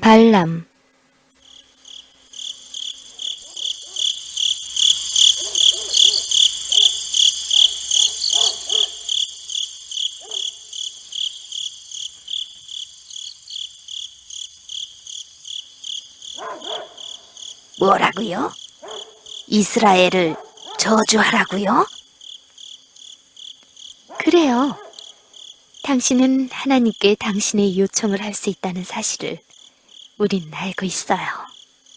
발람 뭐라고요? 이스라엘을 저주하라고요? 그래요. 당신은 하나님께 당신의 요청을 할 수 있다는 사실을 우린 알고 있어요.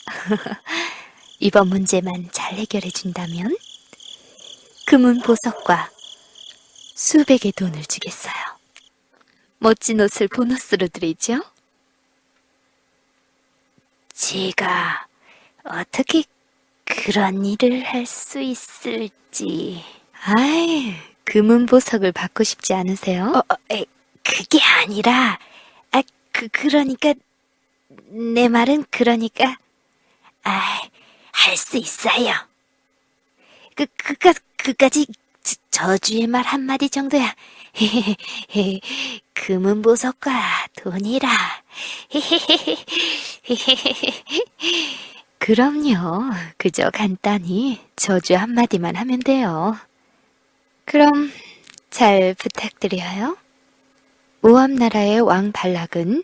이번 문제만 잘 해결해 준다면 금은 보석과 수백의 돈을 주겠어요. 멋진 옷을 보너스로 드리죠? 제가 어떻게 그런 일을 할 수 있을지. 아이, 금은 보석을 받고 싶지 않으세요? 어, 어, 에, 그게 아니라, 아, 그, 그러니까, 내 말은 그러니까, 아, 할 수 있어요. 그, 그까, 그까지 저- 저주의 말 한마디 정도야. 금은 보석과 돈이라. 그럼요. 그저 간단히 저주 한마디만 하면 돼요. 그럼 잘 부탁드려요. 모압 나라의 왕 발락은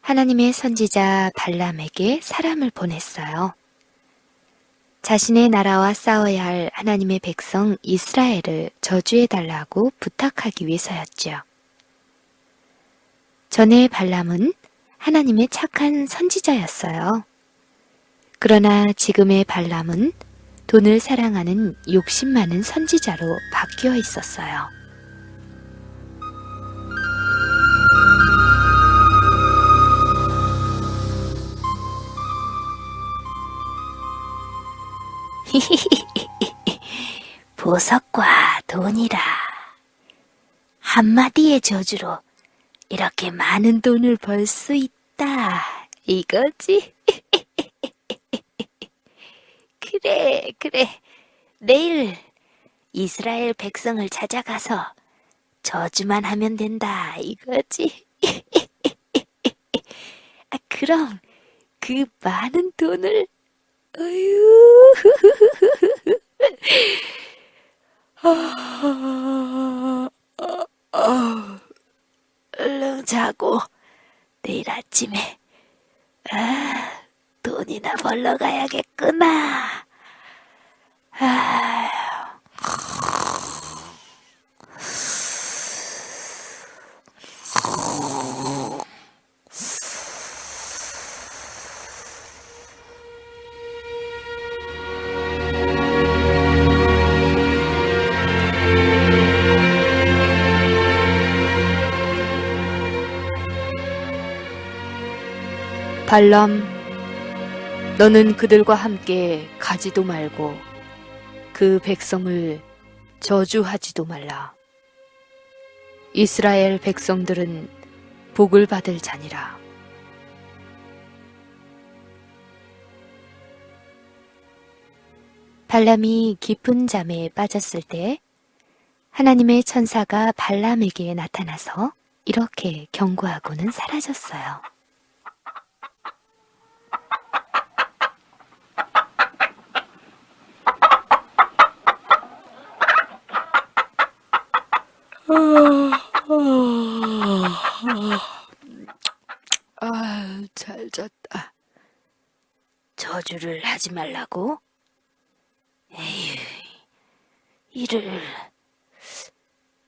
하나님의 선지자 발람에게 사람을 보냈어요. 자신의 나라와 싸워야 할 하나님의 백성 이스라엘을 저주해달라고 부탁하기 위해서였죠. 전에 발람은 하나님의 착한 선지자였어요. 그러나 지금의 발람은 돈을 사랑하는 욕심 많은 선지자로 바뀌어 있었어요. 보석과 돈이라. 한마디의 저주로 이렇게 많은 돈을 벌 수 있다. 이거지? 그래, 그래. 내일 이스라엘 백성을 찾아가서 저주만 하면 된다. 이거지? 아, 그럼 그 많은 돈을, 어휴. 아, 아, 얼른 자고 내일 아침에 아, 돈이나 벌러 가야겠구나. 발람, 너는 그들과 함께 가지도 말고 그 백성을 저주하지도 말라. 이스라엘 백성들은 복을 받을 자니라. 발람이 깊은 잠에 빠졌을 때 하나님의 천사가 발람에게 나타나서 이렇게 경고하고는 사라졌어요. 아, 잘 잤다. 저주를 하지 말라고? 에휴,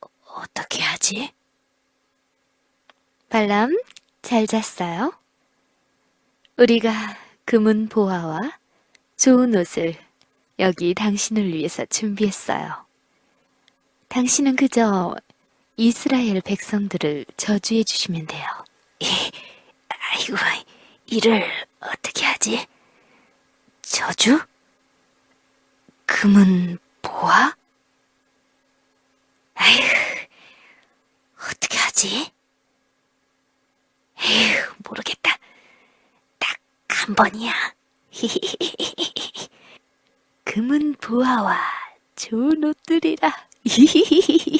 어- 어떻게 하지? 발람, 잘 잤어요? 우리가 금은 보화와 좋은 옷을 여기 당신을 위해서 준비했어요. 당신은 그저 이스라엘 백성들을 저주해 주시면 돼요. 아이고, 이를 어떻게 하지? 저주? 금은 보아? 아휴, 어떻게 하지? 에휴, 모르겠다. 딱 한 번이야. 금은 보화와 좋은 옷들이라.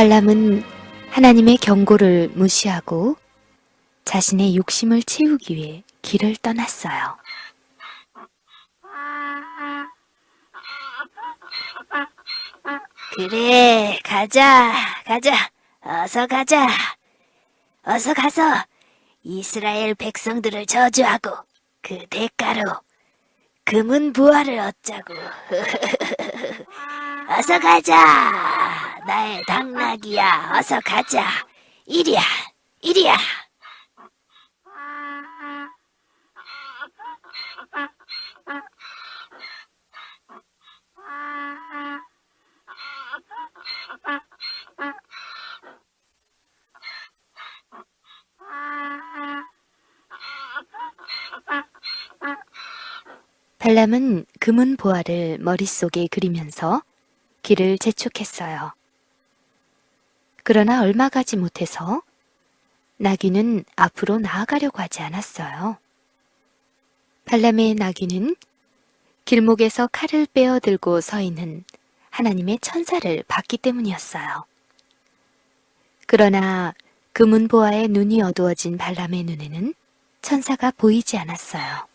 발람은 하나님의 경고를 무시하고 자신의 욕심을 채우기 위해 길을 떠났어요. 그래, 가자, 가자, 어서 가자. 어서 가서 이스라엘 백성들을 저주하고 그 대가로 금은 부활을 얻자고. 어서 가자, 나의 당나귀야, 어서 가자. 이리야, 이리야. 발람은 금은 보화를 머릿속에 그리면서 길을 재촉했어요. 그러나 얼마 가지 못해서 나귀는 앞으로 나아가려고 하지 않았어요. 발람의 나귀는 길목에서 칼을 빼어 들고 서 있는 하나님의 천사를 봤기 때문이었어요. 그러나 금은 보화의 눈이 어두워진 발람의 눈에는 천사가 보이지 않았어요.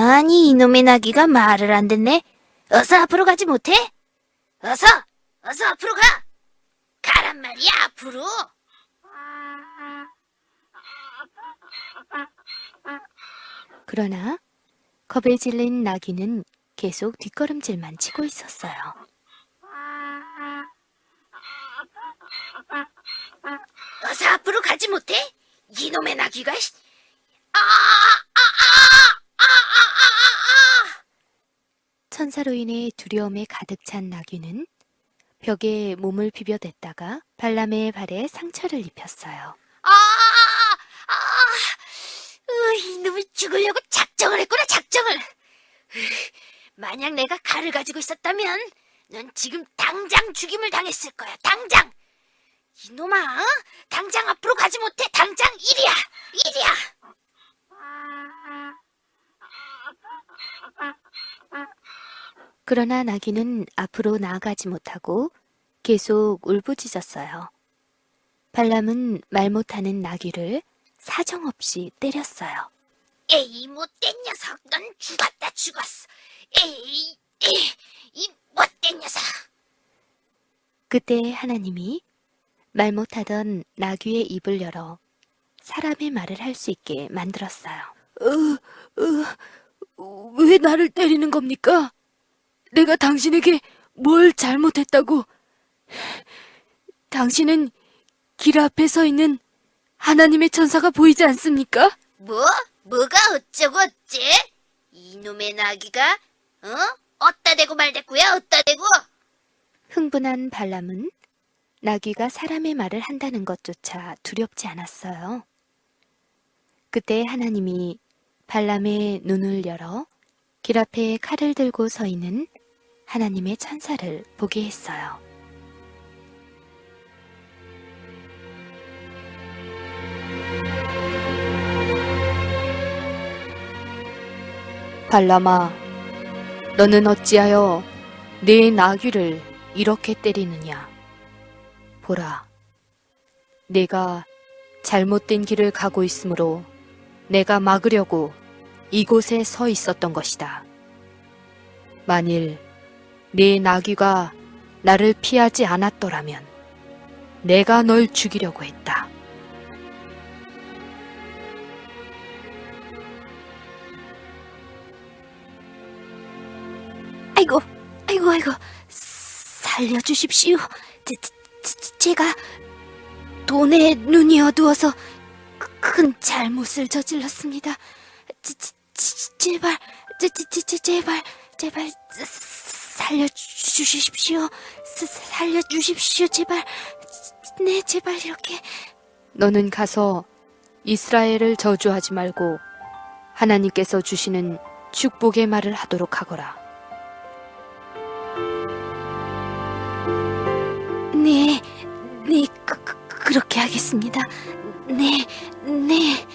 아니, 이놈의 나귀가 말을 안 듣네. 어서 앞으로 가지 못해? 어서, 어서 앞으로 가! 가란 말이야, 앞으로! 그러나 겁에 질린 나귀는 계속 뒷걸음질만 치고 있었어요. 어서 앞으로 가지 못해? 이놈의 나귀가, 씨. 아, 아, 아, 아, 아, 아, 아, 아. 천사로 인해 두려움에 가득 찬 나귀는 벽에 몸을 비벼댔다가 발람의 발에 상처를 입혔어요. 아, 아, 으, 이놈이 죽으려고 작정을 했구나, 작정을. 으, 만약 내가 칼을 가지고 있었다면, 넌 지금 당장 죽임을 당했을 거야, 당장. 이놈아, 어? 당장 앞으로 가지 못해, 당장 이리야, 이리야. 그러나 나귀는 앞으로 나아가지 못하고 계속 울부짖었어요. 발람은 말 못하는 나귀를 사정없이 때렸어요. 에이, 못된 녀석, 넌 죽었다, 죽었어. 에이, 에이, 이 못된 녀석. 그때 하나님이 말 못하던 나귀의 입을 열어 사람의 말을 할 수 있게 만들었어요. 어, 어, 왜 나를 때리는 겁니까? 내가 당신에게 뭘 잘못했다고? 당신은 길 앞에 서 있는 하나님의 천사가 보이지 않습니까? 뭐? 뭐가 어쩌고 어째? 이놈의 나귀가, 어? 어따 대고 말대꾸야, 어따 대고? 흥분한 발람은 나귀가 사람의 말을 한다는 것조차 두렵지 않았어요. 그때 하나님이 발람의 눈을 열어 길 앞에 칼을 들고 서 있는 하나님의 천사를 보게 했어요. 발람아, 너는 어찌하여 내 나귀를 이렇게 때리느냐? 보라, 내가 잘못된 길을 가고 있으므로 내가 막으려고 이곳에 서 있었던 것이다. 만일 네 나귀가 나를 피하지 않았더라면 내가 널 죽이려고 했다. 아이고, 아이고, 아이고, 살려주십시오. 제, 제, 제가 돈에 눈이 어두워서 그- 큰 잘못을 저질렀습니다. 제, 제, 제- 제발, 제, 제, 제, 제, 제발, 제발 사- 살려주십시오. 사- 살려주십시오, 제발. 네, 제발 이렇게. 너는 가서 이스라엘을 저주하지 말고 하나님께서 주시는 축복의 말을 하도록 하거라. 네, 네, 그, 그, 그렇게 하겠습니다. 네, 네.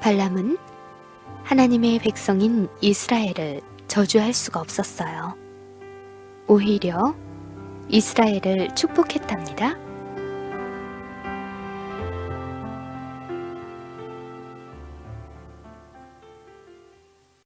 발람은 하나님의 백성인 이스라엘을 저주할 수가 없었어요. 오히려 이스라엘을 축복했답니다.